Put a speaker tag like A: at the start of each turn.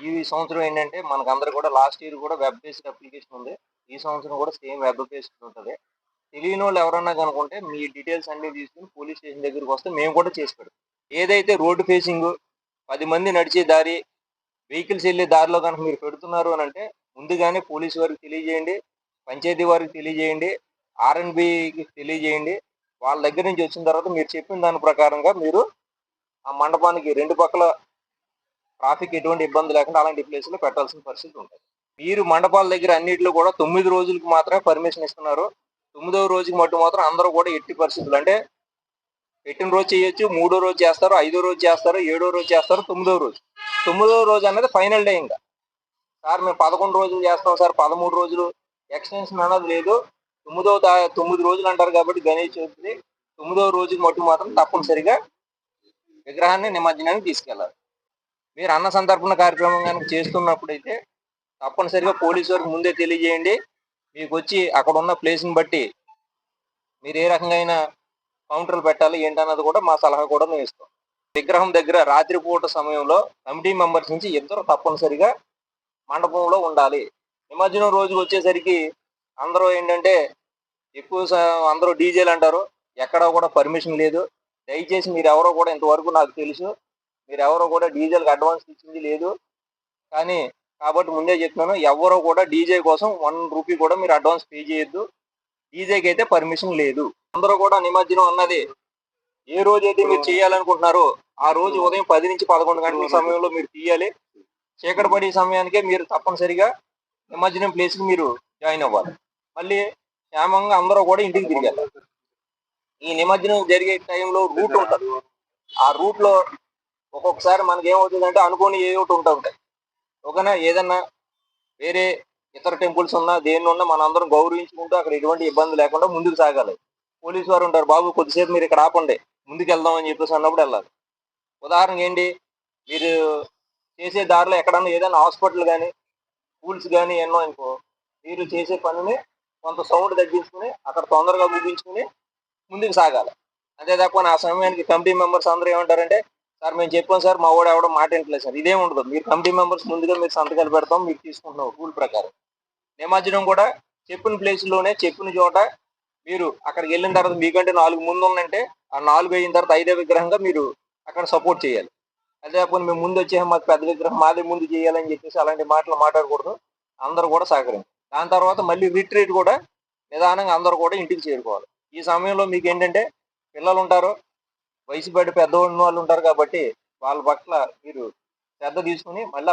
A: ఈ సంవత్సరం ఏంటంటే మనకు కూడా లాస్ట్ ఇయర్ కూడా వెబ్ బేస్డ్ అప్లికేషన్ ఉంది. ఈ సంవత్సరం కూడా సేమ్ వెబ్ బేస్డ్ ఉంటుంది. తెలియని వాళ్ళు ఎవరన్నా కనుకుంటే మీ డీటెయిల్స్ అన్ని తీసుకుని పోలీస్ స్టేషన్ దగ్గరికి వస్తే మేము కూడా చేసి పెడతాం. ఏదైతే రోడ్డు ఫేసింగ్ పది మంది నడిచే దారి వెహికల్స్ వెళ్ళే దారిలో కనుక మీరు పెడుతున్నారు అని అంటే ముందుగానే పోలీస్ వారికి తెలియజేయండి పంచాయతీ వారికి తెలియజేయండి ఆర్ఎన్బికి తెలియజేయండి. వాళ్ళ దగ్గర నుంచి వచ్చిన తర్వాత మీరు చెప్పిన దాని ప్రకారంగా మీరు ఆ మండపానికి రెండు పక్కల ట్రాఫిక్ ఎటువంటి ఇబ్బంది లేకుండా అలాంటి ప్లేస్లో పెట్టాల్సిన పరిస్థితి ఉంటుంది. మీరు మండపాల దగ్గర అన్నింటిలో కూడా తొమ్మిది రోజులకు మాత్రమే పర్మిషన్ ఇస్తున్నారు. తొమ్మిదవ రోజుకి మట్టు మాత్రం అందరూ కూడా ఎట్టి పరిస్థితులు అంటే పెట్టిన రోజు చేయొచ్చు మూడో రోజు చేస్తారు ఐదో రోజు చేస్తారు ఏడో రోజు చేస్తారు తొమ్మిదో రోజు. తొమ్మిదవ రోజు అనేది ఫైనల్ డే ఇంకా. సార్ మేము పదకొండు రోజులు చేస్తాం సార్ పదమూడు రోజులు. ఎక్స్టెన్షన్ అనేది లేదు. తొమ్మిదవ తొమ్మిది రోజులు అంటారు కాబట్టి గణేష్ చవితి తొమ్మిదవ రోజుకి మట్టు మాత్రం తప్పనిసరిగా విగ్రహాన్ని నిమజ్జనానికి తీసుకెళ్ళాలి. మీరు అన్న సంతర్పణ కార్యక్రమం కనుక చేస్తున్నప్పుడైతే తప్పనిసరిగా పోలీసు వారికి ముందే తెలియజేయండి. మీకు వచ్చి అక్కడ ఉన్న ప్లేస్ని బట్టి మీరు ఏ రకంగా కౌంటర్లు పెట్టాలి ఏంటన్నది కూడా మా సలహా కూడా మేము ఇస్తాం. విగ్రహం దగ్గర రాత్రిపూట సమయంలో కమిటీ మెంబర్స్ నుంచి ఇద్దరు తప్పనిసరిగా మండపంలో ఉండాలి. నిమజ్జనం రోజుకి వచ్చేసరికి అందరూ ఏంటంటే ఎక్కువ అందరూ డీజేలు అంటారు. ఎక్కడ కూడా పర్మిషన్ లేదు. దయచేసి మీరు ఎవరో కూడా ఇంతవరకు నాకు తెలుసు. మీరు ఎవరు కూడా డీజేలకు అడ్వాన్స్ ఇచ్చింది లేదు. కానీ కాబట్టి ముందే చెప్తున్నాను ఎవరో కూడా డీజే కోసం వన్ రూపీ కూడా మీరు అడ్వాన్స్ పే చేయొద్దు. డీజేకి అయితే పర్మిషన్ లేదు. అందరూ కూడా నిమజ్జనం అన్నది. ఏ రోజు అయితే మీరు చేయాలనుకుంటున్నారో ఆ రోజు ఉదయం పది నుంచి పదకొండు గంటల సమయంలో మీరు తీయాలి. చీకటి పడే సమయానికే మీరు తప్పనిసరిగా నిమజ్జనం ప్లేస్కి మీరు జాయిన్ అవ్వాలి. మళ్ళీ క్షేమంగా అందరూ కూడా ఇంటికి తిరిగాలి. ఈ నిమజ్జనం జరిగే టైంలో రూట్ ఉంటుంది. ఆ రూట్లో ఒక్కొక్కసారి మనకి ఏమవుతుందంటే అనుకోని ఏ ఒకటి ఉంటా ఉంటాయి ఓకేనా ఏదన్నా వేరే ఇతర టెంపుల్స్ ఉన్నా దేన్ని ఉన్నా మన అందరం గౌరవించుకుంటూ అక్కడ ఎటువంటి ఇబ్బంది లేకుండా ముందుకు సాగాలి. పోలీసు వారు ఉంటారు బాబు కొద్దిసేపు మీరు ఇక్కడ ఆపండి ముందుకు వెళ్దాం అని చెప్పేసి అన్నప్పుడు వెళ్ళాలి. ఉదాహరణకి ఏంటి? మీరు చేసే దారిలో ఎక్కడన్నా ఏదైనా హాస్పిటల్ కానీ స్కూల్స్ కానీ ఎన్నో అనుకో మీరు చేసే పనిని కొంత సౌండ్ తగ్గించుకుని అక్కడ తొందరగా ముగించుకుని ముందుకు సాగాలి. అంతే తప్ప ఆ సమయానికి కమిటీ మెంబర్స్ అందరూ ఏమంటారంటే సార్ మేము చెప్పాం సార్ మా వాడు ఎవడో మాట వింటలేదు సార్. ఇదేం ఉండదు. మీరు కమిటీ మెంబర్స్ ముందుగా మీరు సంతకాలు పెడతాం మీరు తీసుకుంటున్నాం రూల్ ప్రకారం. నిమజ్జనం కూడా చెప్పిన ప్లేస్లోనే చెప్పిన చోట మీరు అక్కడికి వెళ్ళిన తర్వాత మీకంటే నాలుగు ముందు ఉందంటే ఆ నాలుగు అయిన తర్వాత ఐదో విగ్రహంగా మీరు అక్కడ సపోర్ట్ చేయాలి. అదే కాకుండా మేము ముందు వచ్చే మాకు పెద్ద విగ్రహం మాదే ముందు చేయాలని చెప్పేసి అలాంటి మాటలు మాట్లాడకూడదు. అందరూ కూడా సహకరించాలి. దాని తర్వాత మళ్ళీ రిట్రీట్ కూడా నిదానంగా అందరూ కూడా ఇంటికి చేరుకోవాలి. ఈ సమయంలో మీకు ఏంటంటే పిల్లలు ఉంటారు వయసు బట్టి పెద్ద వాళ్ళు ఉంటారు కాబట్టి వాళ్ళ పట్ల మీరు శ్రద్ధ తీసుకుని మళ్ళీ